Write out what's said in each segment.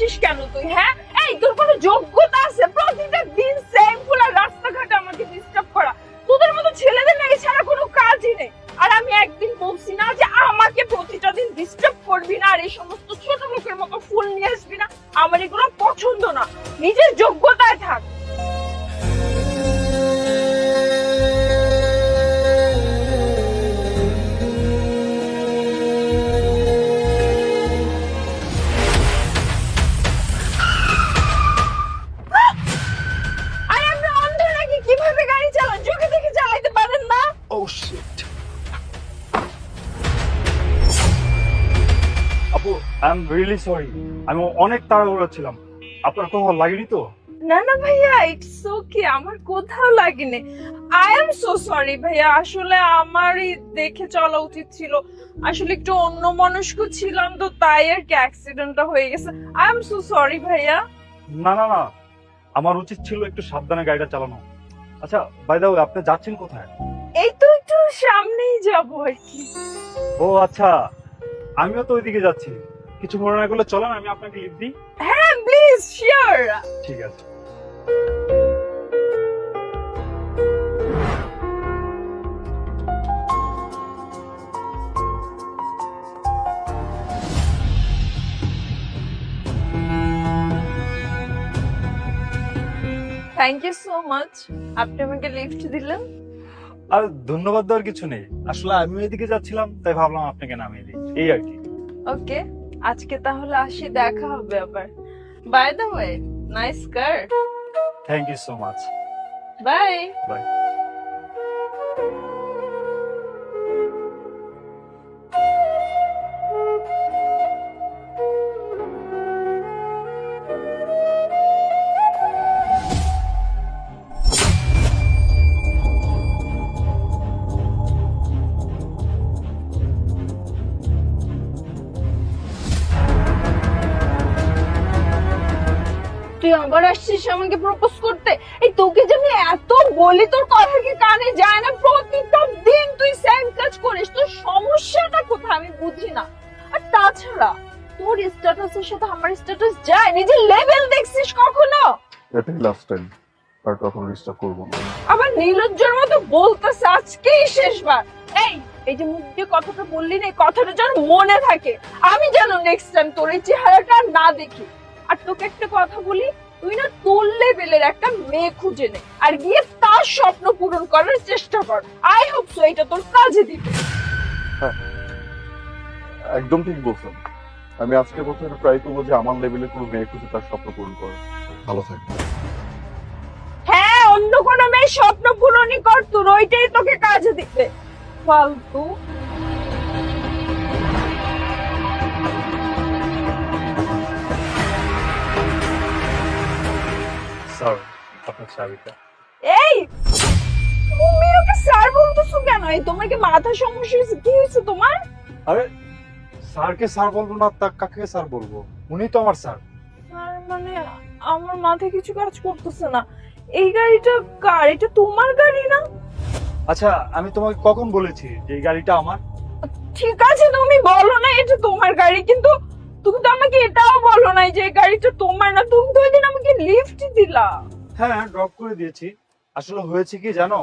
আসিস কেন তুই হ্যাঁ? এই, তোর কোনো যোগ্যতা আছে? প্রতিটা দিন সেম ফুলা রাস্তাঘাটে আমাকে ডিস্টার্ব করা। তোদের মতো ছেলেদের না, এছাড়া কোনো কাজই নেই। আর আমি একদিন বলছি না যে আমাকে প্রতিটা দিন ডিস্টার্ব করবি না, আর এই সমস্ত ছোট মুখের মতো ফুল নিয়ে আসবি না। আমার এগুলো পছন্দ না। নিজের যোগ্যতায় থাক। আই এম রিয়েলি সরি আমি অনেক তাড়াহুড়ো ছিলাম। আপনার কোথাও লাগেনি তো? না না ভাইয়া ইটস ওকে আমার কোথাও লাগেনি। আই এম সো সরি ভাইয়া। আসলে আমারই দেখে চলা উচিত ছিল। আসলে একটু অন্য মনস্ক ছিলাম তো তাই আর কি অ্যাক্সিডেন্টটা হয়ে গেছে। আই এম সো সরি ভাইয়া। না না না। আমার উচিত ছিল একটু সাবধানে গাড়িটা চালানো। আচ্ছা বাই দা আপনি যাচ্ছেন কোথায়? এই তো একটু সামনেই যাব আর কি। ও আচ্ছা। আমিও তো ওইদিকে যাচ্ছি। কিছু মনে না করলে চলেন আমি আপনাকে লিভ দিই। হ্যাঁ প্লিজ শিওর ঠিক আছে। থ্যাংক ইউ সো মাচ আপনি আমাকে লিফট দিলেন। আর ধন্যবাদ দেওয়ার কিছু নেই। আসলে আমি ওইদিকে যাচ্ছিলাম তাই ভাবলাম আপনাকে নামিয়ে দিই। এই আর কি। ওকে আজকে তাহলে আসি দেখা হবে আবার। By the way nice car thank you so much bye bye আবার আসছিস আমাকে প্রপোজ করতে? এই তোকে যে আমি এত বলি তোর কথা কি কানে যায় না? প্রতিটা দিন তুই সেম কাজ করিস। তোর সমস্যাটা কোথায় আমি বুঝি না। আর তাছাড়া তোর স্ট্যাটাসের সাথে আমার স্ট্যাটাস যায়? নিজের লেভেল দেখছিস কখনো? এটাই লাস্ট টাইম আর কখনো ডিস্টার্ব করব না। আবার নির্লজ্জের মতো বলতেছে আজকেই শেষবার। এই এই যে মুখ দিয়ে কথাটা বললি না এই কথাটা যেন মনে থাকে। আমি যেন নেক্সট টাইম তোর এই চেহারাটা না দেখি। আর তোকে একটা কথা বলি তুই না তোর লেভেলের একটা মেয়ে খুঁজে নে আর গিয়ে তার স্বপ্ন পূরণ করার চেষ্টা কর। আই হোপ সো এটা তোর কাজে দিবে। একদম ঠিক বলছেন আমি আজকে বছর ট্রাই করব যে আমার লেভেলে কোনো মেয়ে খুঁজে তার স্বপ্ন পূরণ করে ভালো থাকবে হ্যাঁ অন্য কোনো মেয়ে স্বপ্ন পূরণই কর তোর ওইটাই তোকে কাজে দিবে। ফালতু। আপনার চাবিটা এই তুমি ওকে স্যার বলতেছো কেন? এই তোমার কি মাথা সমস্যা হয়েছে? কি হয়েছে তোমার? আরে স্যারকে স্যার বলব না তা কাকে স্যার বলব? উনি তো আমার স্যার। স্যার মানে আমার মাথায় কিছু কাজ করতেছে না। এই গাড়িটা কার? এটা তোমার গাড়ি না? আচ্ছা আমি তোমাকে কখন বলেছি যে এই গাড়িটা আমার? ঠিক আছে তুমি বলো না এটা তোমার গাড়ি কিন্তু তুমি তো আমাকে এটাও বলো না যে গাড়িটা তোমার না। তুমি তো ওই দিন আমাকে লিফট দিলা। হ্যাঁ ড্রপ করে দিয়েছি। আসলে হয়েছে কি জানো?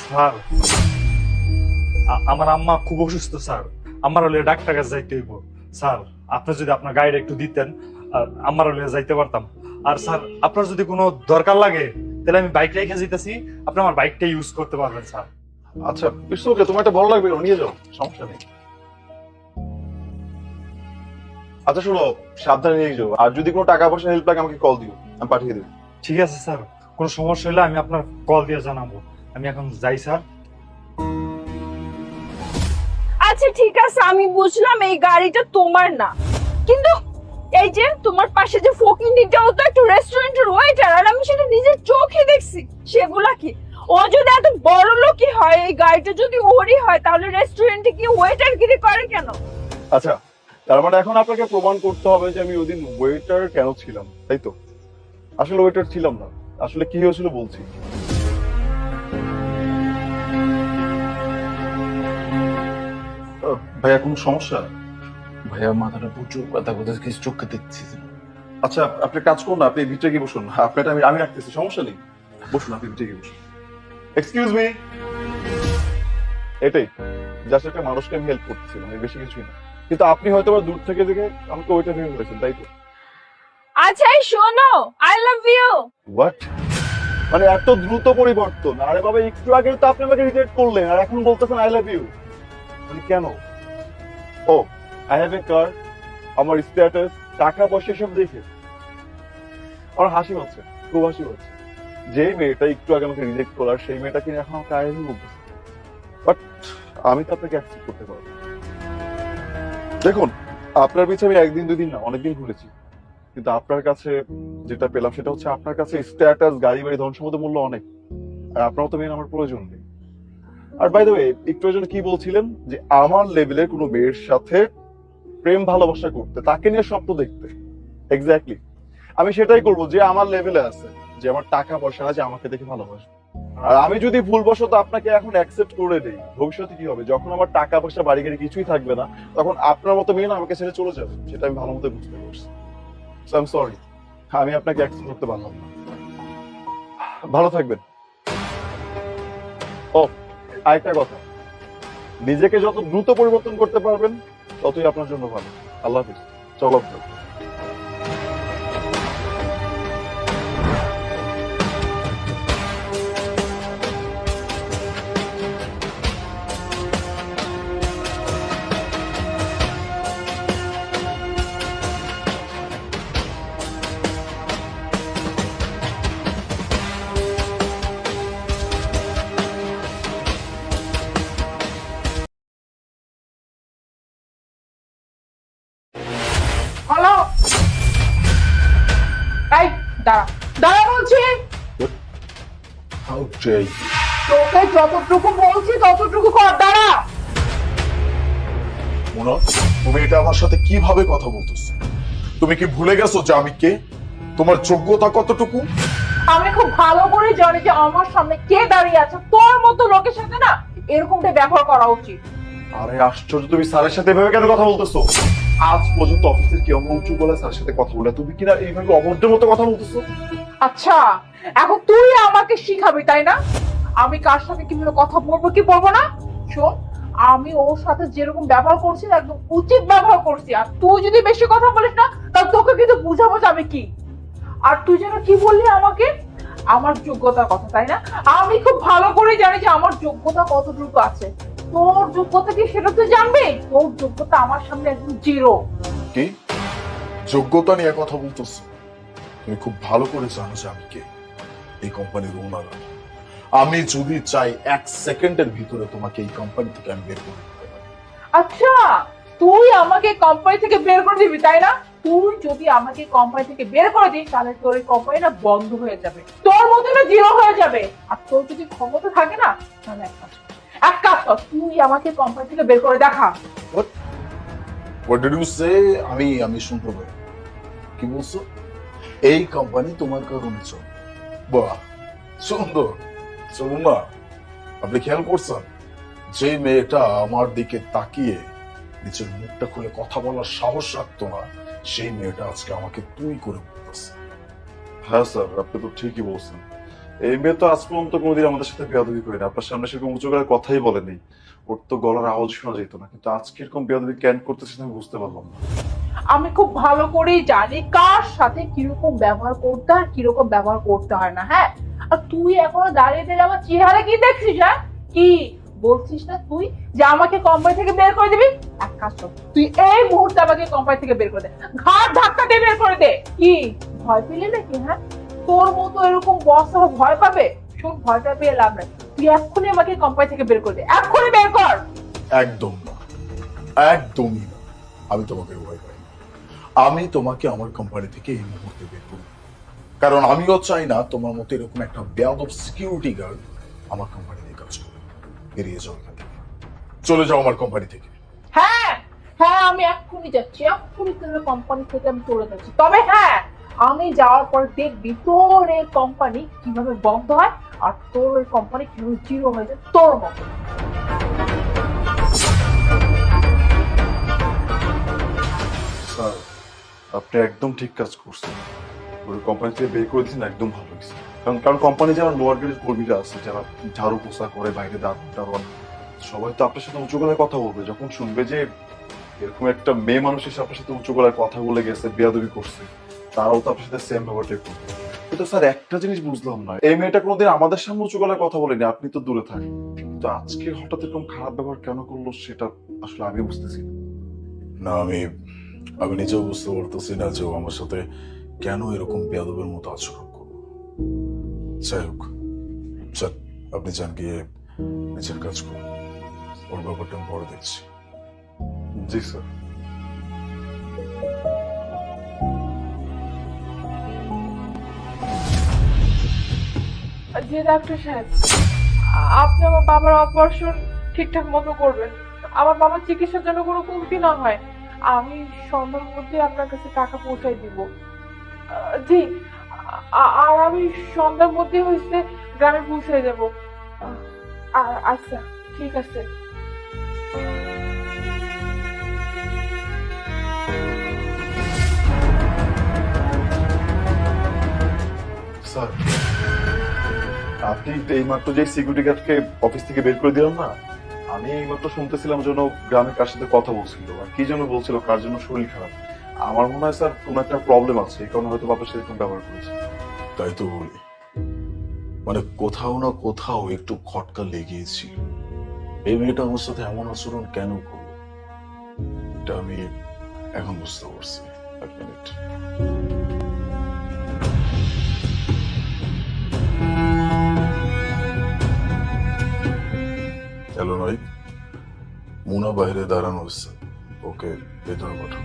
স্যার আমার আম্মা খুব অসুস্থ, স্যার। আমার হলে ডাক্তার কাছে যাইতে হইব। স্যার, আপনি যদি আপনার গাড়িটা একটু দিতেন আমার হলে যাইতে পারতাম। আর স্যার, আপনার যদি কোনো দরকার লাগে, তাহলে আমি বাইক রেখে যেতেছি আপনি আমার বাইকটা ইউজ করতে পারবেন, স্যার। আচ্ছা ওকে তোমার একটা ভালো লাগবে, নিয়ে যাও, সমস্যা নেই। আচ্ছা শোনো সাবধানে নিয়ে যাও। আর যদি কোনো টাকা পয়সা হেল্প লাগে আমাকে কল দিও। আমি পাঠিয়ে দেবো। ঠিক আছে স্যার। কোনো সমস্যা হলে আমি আপনার কল দিয়ে জানাব। আমি এখন যাই স্যার। আচ্ছা ঠিক আছে আমি বুঝলাম এই গাড়িটা তোমার না। কিন্তু এই যে তোমার পাশে যে ফকিনিটাও তো একটা রেস্টুরেন্টের ওয়েটার আর আমি সেটা নিজের চোখে দেখছি সেগুলা কি? ও যদি এত বড় লোকই হয় এই গাড়িটা যদি ওরই হয় তাহলে রেস্টুরেন্টে কি ওয়েটার গিরি করে কেন? আচ্ছা তার মানে এখন আপনাকে প্রমাণ করতে হবে যে আমি ওদিন ওয়েটার কেন ছিলাম তাই তো? আসলে ওয়েটার ছিলাম না। আসলে কি হয়েছিল বলছি। ভাইয়া কোনো সমস্যা? ভাইয়া মাথাটা প্রচুর ব্যথা করতেছে কিছু চোখে দেখছি আচ্ছা আপনি কাজ করুন না আপনি ভিতরে গিয়ে বসুন। আপনারটা আমি আমি রাখতেছি সমস্যা নেই। বসুন আপনি ভিতরে গিয়ে বসুন। এক্সকিউজ মি এটাই জাস্ট একটা মানুষকে আমি হেল্প করতেছিলাম বেশি কিছুই না। কিন্তু আপনি হয়তো দূর থেকে দেখে আমাকে ওইটা ভেবে ফেলেছেন তাই তো? আচ্ছা শোনো আই লাভ ইউ হোয়াট মানে এত দ্রুত পরিবর্তন। আরে বাবা একটু আগে তো আপনি আমাকে রিজেক্ট করলেন আর এখন বলতেছেন আই লাভ ইউ মানে কেন? ও আই হ্যাভ এ কার আমার স্ট্যাটাস টাকা পয়সা সব দেখে। আমার হাসি পাচ্ছে খুব হাসি পাচ্ছে। যে মেয়েটা একটু আগে আমাকে রিজেক্ট করার সেই মেয়েটা কিনে এখন আমাকে আই লাভ ইউ বাট আমি তো আপনাকে অ্যাকসেপ্ট করতে পারব। দেখুন, আপনার পিছনে আমি একদিন, দুদিন না, অনেকদিন ঘুরেছি। কিন্তু আপনার কাছে যেটা পেলাম সেটা হচ্ছে আপনার কাছে স্ট্যাটাস গাড়ি বাড়ি ধন সম্পদের মূল্য অনেক। আর আপনার তো মেয়ে আমার প্রয়োজন নেই। আর বাই দ্য ওয়ে একটু আগে কি বলছিলেন? যে আমার লেভেলের কোনো মেয়ের সাথে প্রেম, ভালোবাসা করতে, তাকে নিয়ে স্বপ্ন দেখতে। এক্স্যাক্টলি আমি সেটাই করব যে আমার লেভেলে আছে, যে আমার টাকা পয়সা আছে, আমাকে দেখে ভালোবাসবে। আর আমি যদি ভুলবশত আপনাকে এখন অ্যাকসেপ্ট করে দেই, ভবিষ্যতে কি হবে? যখন আমার টাকা পয়সা বাড়ি গাড়ি কিছুই থাকবে না, তখন আপনার মতো মেয়ে না আমাকে ছেড়ে চলে যাবে। সেটা আমি ভালো মতো বুঝতে পারছি। আই সরি আমি আপনাকে অ্যাকসেপ্ট করতে পারলাম না। ভালো থাকবেন। ও, আরেকটা কথা। নিজেকে যত দ্রুত পরিবর্তন করতে পারবেন, ততই আপনার জন্য ভালো। আল্লাহ হাফিজ। চলো। এই দাঁড়া। দাঁড়া বলছি। তোকে যতটুকু বলছি ততটুকু কর দাঁড়া। তুমি এটা আমার সাথে কীভাবে কথা বলতেছো? তুমি কি ভুলে গেছো যে আমি কে? তোমার যোগ্যতা কতটুকু? আমি খুব ভালো করে জানি যে আমার সামনে কে দাঁড়িয়ে আছে। তোর মতো লোকের সাথে না এরকমটা ব্যবহার করা উচিত। আরে আশ্চর্য তুমি স্যারের সাথে এভাবে কেন কথা বলতেছো? আজ পর্যন্ত অফিসের কি অন্য উঁচু বলে স্যারের সাথে কথা বলে। তুমি কিনা এইভাবে অভদ্রের মতো কথা বলতেছো? আচ্ছা এখন তুই আমাকে শিখাবি, তাই না? আমি কার সাথে কীভাবে কথা বলব, কি বলব না? শোন, আমি ওর সাথে যেরকম ব্যবহার করছি, একদম উচিত ব্যবহার করছি। আর তুই যদি বেশি কথা বলিস না, তাহলে তোকে কিন্তু বুঝাবো যাবে কি। আর তুই যেন কি বললি আমাকে? আমার যোগ্যতার কথা, তাই না? আমি খুব ভালো করে জানি যে আমার যোগ্যতা কতটুকু আছে। তোর যোগ্যতা কি সেটা তুই জানবি? তোর যোগ্যতা আমার সামনে একদম জিরো কি? যোগ্যতা নিয়ে কথা বলতেছো। তুমি খুব ভালো করে জানো যে আমি কে। এই কোম্পানির ওনার আমি। যদি চাই এক সেকেন্ডের ভিতরে তোমাকে এই কোম্পানি থেকে আমি বের করে দিতে পারি। আচ্ছা তুই আমাকে কোম্পানি থেকে বের করে দিবি তাই না? তুই যদি আমাকে কোম্পানি থেকে বের করে দিস তাহলে তোর এই কোম্পানিটা বন্ধ হয়ে যাবে। তোর মতো না জিরো হয়ে যাবে। আর তোর যদি ক্ষমতা থাকে না তাহলে এক কাজ। এক কাজ কর তুই আমাকে কোম্পানি থেকে বের করে দেখা। হোয়াট ডিড ইউ সে আমি আমি শুনতে পাই। কি বলছো? এই কোম্পানি তোমার কারণে চল। বাহ সুন্দর। আপনি খেয়াল করছেন? যে মেয়েটা আমার দিকে তাকিয়ে নিচের মুখটা খুলে কথা বলার সাহস রাখতো না সেই মেয়েটা আজকে আমাকে তুই করে বলতেছে। হ্যাঁ স্যার আপনি তো ঠিকই বলছেন। এই তো আজ পর্যন্ত কোনোদিন আমাদের সাথে বেয়াদবি করে না। আপনার সামনে সেরকম উঁচু কথাই বলেনি ওর তো গলার আওয়াজ শোনা যেত না, কিন্তু আজকে এরকম বেয়াদবি ক্যান করতেছে আমি বুঝতে পারলাম না। আমি খুব ভালো করেই জানি কার সাথে কীরকম ব্যবহার করতে হয়, কীরকম ব্যবহার করতে হয় না হ্যাঁ? আর তুই এখনও দাঁড়িয়ে আমার চেহারা কি দেখছিস হ্যাঁ? কি বলছিস না তুই যে আমাকে কোম্পানি থেকে বের করে দিবি? এক কাজ তুই এই মুহূর্তে আমাকে কোম্পানি থেকে বের করে দে। ঘাট ধাক্কা দিয়ে বের করে দে। কি? ভয় পেলে নাকি হ্যাঁ? তোর মতো এরকম বস ভয় পাবে? শোন ভয়টা পেয়ে লাভ নাই। তুই এক্ষুনি আমাকে কোম্পানি থেকে বের করে দে। এক্ষুনি বের কর! একদম না। একদমই না। আমি তোমাকে ভয় পাই না। আমি তোমাকে আমার কোম্পানি থেকে এই মুহূর্তে বের করব কারণ আমিও চাই না তোমার মতো এরকম একটা বেয়াদব সিকিউরিটি গার্ড আমার কোম্পানিতে কাজ করে বেরিয়ে যাও এখান থেকে। চলে যাও আমার কোম্পানি থেকে। হ্যাঁ হ্যাঁ আমি এক্ষুনি যাচ্ছি। এক্ষুনি তোর কোম্পানি থেকে আমি চলে যাচ্ছি। তবে হ্যাঁ আমি যাওয়ার পর দেখবি তোর এই কোম্পানি কীভাবে বন্ধ হয় আর তোর ওই কোম্পানি কীভাবে জিরো হয়ে যায় তোর মতো। আপনি একদম ঠিক কাজ করছেন। ওই কোম্পানি থেকে বের করে একদম ভালো হয়েছে। কারণ কারণ কোম্পানি যারা লোয়ার কর্মীরা আছে, যারা ঝাড়ু পোষা করে, বাইরে টারন সবাই তো আপনার সাথে উঁচু গলায় কথা বলবে। যখন শুনবে যে এরকম একটা মেয়ে মানুষ এসে আপনার সাথে উঁচু গলায় কথা বলে গেছে, বেয়াদবি করছে তারাও তো আপনার সাথে সেম ব্যবহারটাই করবে কিন্তু স্যার, একটা জিনিস বুঝলাম না। এই মেয়েটা কোনোদিন আমাদের সামনে উঁচু গলায় কথা বলেনি, আপনি তো দূরে থাকেন। কিন্তু আজকে হঠাৎ এরকম খারাপ ব্যবহার কেন করল সেটা আসলে আমি বুঝতেছি না। আমি আমি নিজেও বুঝতে পারতেছি না যে ও আমার সাথে কেন এরকম বেয়াদবের মতো আচরণ করব যাই হোক যাক আপনি যান গিয়ে নিজের কাজ করুন। ওর ব্যাপারটা আমি পরে দেখছি। জি, স্যার। যে ডাক্তার সাহেব, আপনি আমার বাবার অপারেশন ঠিকঠাক মতো করবেন। আমার বাবার চিকিৎসার জন্য কোনো কমতি না হয়। আমি সন্ধ্যার মধ্যে আপনার কাছে টাকা পৌঁছাই দিব। জি আর আমি সন্ধ্যার মধ্যে হয়েছে গ্রামে পৌঁছে যাব। আচ্ছা ঠিক আছে। স্যার আপনি এইমাত্র যে সিকিউরিটি গার্ডকে অফিস থেকে বের করে দিলাম না, আমি এইমাত্র শুনতেছিলাম যেন গ্রামে কার সাথে কথা বলছিল। আর কি যেন বলছিল, কার জন্য শরীর খারাপ। আমার মনে হয়, স্যার, কোনো একটা প্রবলেম আছে, এই কারণে হয়তো বাবার সাথে ব্যবহার করেছে। তাই তো বলি। মানে কোথাও না কোথাও একটু খটকা লেগেছিল এই মেয়েটা আমার সাথে এমন আচরণ কেন করল? এটা আমি এখন বুঝতে পারছি। এক মিনিট। হ্যালো নয় মুনা বাইরে দাঁড়ানো হচ্ছে ওকে ভেতরে পাঠাও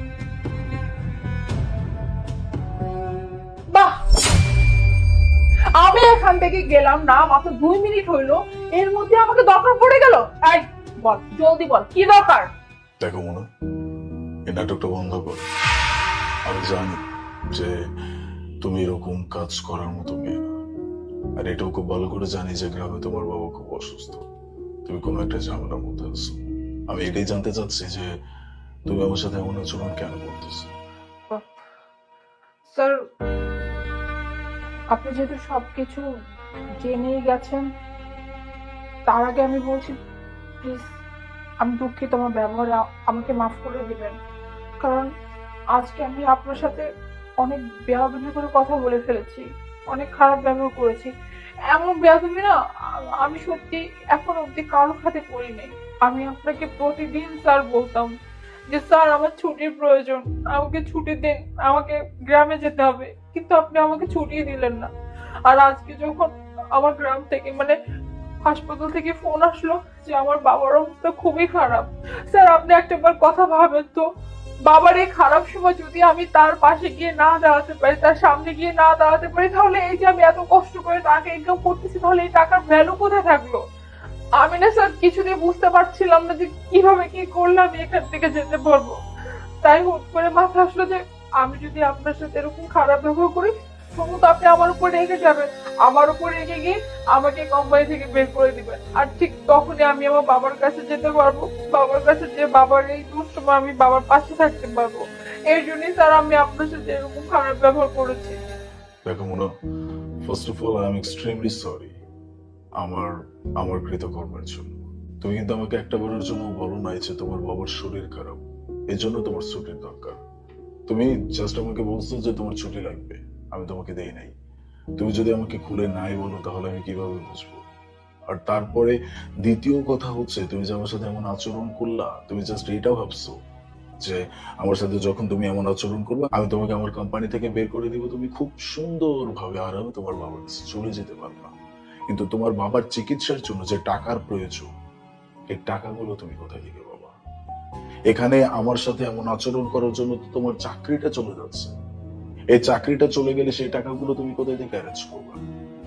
বাহ! আমি এখান থেকে গেলাম না মাত্র দুই মিনিট হইল। এর মধ্যে আমাকে দরকার পড়ে গেল। এই বল জলদি বল কি দরকার? দেখো মনে এই নাটকটা বন্ধ কর। আমি জানি যে তুমি এরকম কাজ করার মতো মেয়ে না। আর এটাও খুব ভালো করে জানি যে গ্রামে তোমার বাবা খুব অসুস্থ। তুমি কোনো একটা ঝামেলার মধ্যে আছো। আমি এটাই জানতে চাচ্ছি যে তুমি আমার সাথে এমন আচরণ কেন করতেছো? স্যার, আপনি যেহেতু সবকিছু জেনেই গেছেন, তার আগে আমি বলছি, প্লিজ, আমি দুঃখিত, আমার ব্যবহারে আমাকে মাফ করে দিবেন। কারণ আজকে আমি আপনার সাথে অনেক বেয়াদবি করে কথা বলে ফেলেছি, অনেক খারাপ ব্যবহার করেছি। এমন বেয়াদবি না, আমি সত্যি এখন অব্দি কারোর খাতে করিনি আমি আপনাকে প্রতিদিন স্যার বলতাম যে, স্যার, আমার ছুটির প্রয়োজন, আমাকে ছুটি দিন, আমাকে গ্রামে যেতে হবে। কিন্তু আপনি আমাকে ছুটি দিলেন না। আর আজকে যখন আমার গ্রাম থেকে মানে হাসপাতাল থেকে ফোন আসলো যে, আমার বাবার অবস্থা খুবই খারাপ। স্যার, আপনি একটাবার কথা ভাবেন তো। বাবার এই খারাপ সময় যদি আমি তার পাশে গিয়ে না দাঁড়াতে পারি, তার সামনে গিয়ে না দাঁড়াতে পারি, তাহলে এই যে আমি এত কষ্ট করে টাকা ইনকাম করতেছি, তাহলে এই টাকার ভ্যালু কোথায় থাকল? আমি না স্যার কিছুদিন বুঝতে পারছিলাম না যে কীভাবে কি করলে আমি এখান থেকে যেতে পারব। তাই হুট করে মাথা আসলো যে আমি যদি আপনার সাথে এরকম খারাপ ব্যবহার করি সমস্ত আপনি আমার উপর রেগে যাবেন। আমার উপর রেগে গিয়ে আমাকে কোম্পানি থেকে বের করে দিবেন। আর ঠিক তখনই আমি আমার বাবার কাছে যেতে পারব। বাবার কাছে যে বাবার এই দুঃসময় আমি বাবার পাশে থাকতে পারব। এই জন্যই স্যার, আমি আপনার সাথে এরকম খারাপ ব্যবহার করেছি। দেখো মনে first of all I am extremely sorry আমার আমার কৃতকর্মের জন্য। তুমি কিন্তু আমাকে একটা বারের জন্য বলো নাই যে তোমার বাবার শরীর খারাপ। এই জন্য তোমার ছুটির দরকার। তুমি জাস্ট আমাকে বলছো যে তোমার ছুটি লাগবে। আমি তোমাকে দেই নাই। তুমি যদি আমাকে খুলে নাই বলো, তাহলে আমি কীভাবে বুঝব? আর তারপরে দ্বিতীয় কথা হচ্ছে, তুমি যে আমার সাথে এমন আচরণ করলা, তুমি জাস্ট এইটাও ভাবছ যে আমার সাথে যখন তুমি এমন আচরণ করবে, আমি তোমাকে আমার কোম্পানি থেকে বের করে দিব, তুমি খুব সুন্দরভাবে আরামে তোমার বাবার কাছে চলে যেতে পারবা। কিন্তু তোমার বাবার চিকিৎসার জন্য যে টাকার প্রয়োজন, এই টাকাগুলো তুমি কোথায় দিবে বাবা? এখানে আমার সাথে এমন আচরণ করার জন্য তো তোমার চাকরিটা চলে যাচ্ছে। এই চাকরিটা চলে গেলে সেই টাকাগুলো তুমি কোথায় থেকে অ্যারেঞ্জ করবা?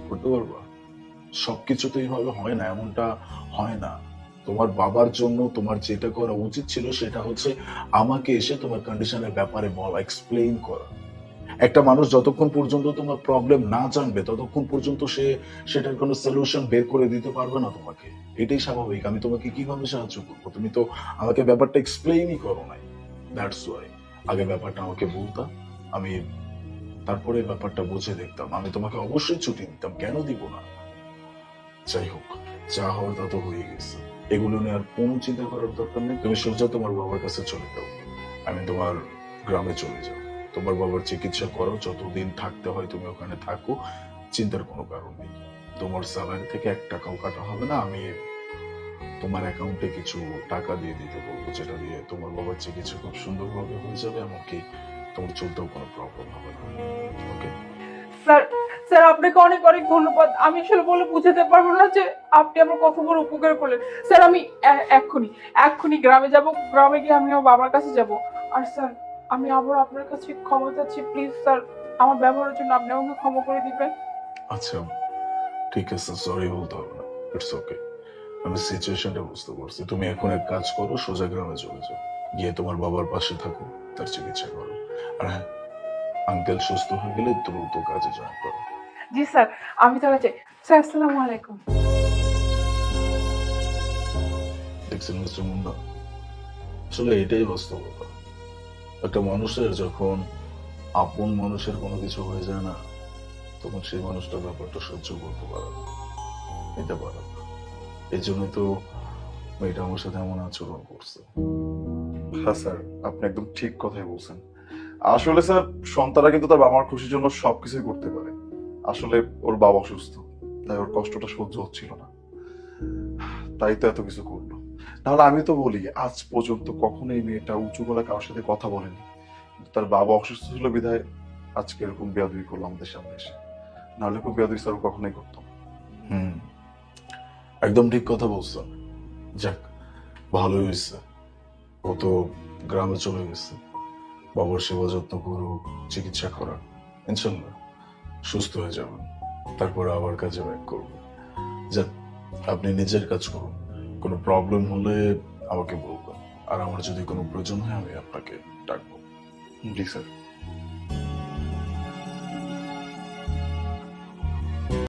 করতে পারবা? সবকিছু তো এইভাবে হয় না, এমনটা হয় না। তোমার বাবার জন্য তোমার যেটা করা উচিত ছিল সেটা হচ্ছে আমাকে এসে তোমার কন্ডিশনের ব্যাপারে বলা এক্সপ্লেইন করা। একটা মানুষ যতক্ষণ পর্যন্ত তোমার প্রবলেম না জানবে, ততক্ষণ পর্যন্ত সে সেটার কোনো সলিউশন বের করে দিতে পারবে না তোমাকে। এটাই স্বাভাবিক। আমি তোমাকে কীভাবে সাহায্য করব? তুমি তো আমাকে ব্যাপারটা এক্সপ্লেইনই করো নাই। দ্যাটস ওয়াই আগে ব্যাপারটা আমাকে বলতা। আমি তারপরে ব্যাপারটা বুঝে দেখতাম। আমি তোমাকে অবশ্যই ছুটি দিতাম কেন দিব না? যাই হোক, যা হওয়ার তা তো হয়ে গেছে। এগুলো নিয়ে আর কোনো চিন্তা করার দরকার নেই। তুমি সোজা তোমার বাবার কাছে চলে যাও। আমি তোমার গ্রামে চলে যাও তোমার বাবার চিকিৎসা করো, যতদিন থাকতে হয় তুমি ওখানে থাকো, চিন্তার কোনো কারণ নেই। তোমার স্যালারি থেকে এক টাকাও কাটা হবে না, আমি তোমার অ্যাকাউন্টে কিছু টাকা দিয়ে দিতে বলব, যেটা দিয়ে তোমার বাবার চিকিৎসা খুব সুন্দরভাবে হয়ে যাবে, এমনকি তোমার চলতেও কোনো প্রবলেম হবে না। ওকে স্যার স্যার আপনাকে অনেক অনেক ধন্যবাদ। আমি আসলে বলে বুঝাতে পারব না যে আপনি আমার কত বড় উপকার করলেন। স্যার আমি এক্ষুনি এক্ষুনি গ্রামে যাব গ্রামে গিয়ে আমি আমার বাবার কাছে যাব। আর স্যার আমি আবার আপনার কাছে ক্ষমা চাচ্ছি। প্লিজ স্যার আমার ব্যবহারের জন্য আপনি আমাকে ক্ষমা করে দিবেন। আচ্ছা ঠিক আছে সরি বলতে হবে না। ইটস ওকে আমি সিচুয়েশনটা বুঝতে পারছি। তুমি এখন এক কাজ করো সোজা গ্রামে চলে যাও। গিয়ে তোমার বাবার পাশে থাকো তার চিকিৎসা করো। আর হ্যাঁ আঙ্কেল সুস্থ হয়ে গেলে দ্রুত কাজে জয়েন করো। জি স্যার আমি তাহলে চাই স্যার আসসালামু আলাইকুম। দেখছেন মিস্টার মুন্ডা আসলে এটাই বাস্তবতা একটা মানুষের যখন আপন মানুষের কোনো কিছু হয়ে যায় না তখন সেই মানুষটা ব্যাপারটা সহ্য করতে পারে না। নিতে পারে না। এই জন্য তো মেয়েটা আমার সাথে এমন আচরণ করছে। হ্যাঁ স্যার আপনি একদম ঠিক কথাই বলছেন। আসলে স্যার, সন্তানরা কিন্তু তার বাবার খুশির জন্য সবকিছু করতে পারে। আসলে ওর বাবা অসুস্থ, তাই ওর কষ্টটা সহ্য হচ্ছিল না। তাই তো এত কিছু করল। নাহলে আমি তো বলি, আজ পর্যন্ত কখনো এই মেয়েটা উঁচু গলা কারোর সাথে কথা বলেনি। তার বাবা অসুস্থ ছিল বিধায় আজকে এরকম বেয়াদবি করল আমাদের সামনে এসে। নাহলে খুব বেয়াদবি স্যার কখনোই করতাম হুম। একদম ঠিক কথা বলছেন যাক, ভালোই হয়েছে। ও তো গ্রামে চলে গেছে। বাবার সেবা যত্ন করুক, চিকিৎসা করা ইনশাল্লাহ সুস্থ হয়ে যাবেন। তারপরে আবার কাজে ব্যাক করবেন যা আপনি নিজের কাজ করুন। কোনো প্রবলেম হলে আমাকে বলবেন। আর আমার যদি কোনো প্রয়োজন হয়, আমি আপনাকে ডাকবো। জি, স্যার।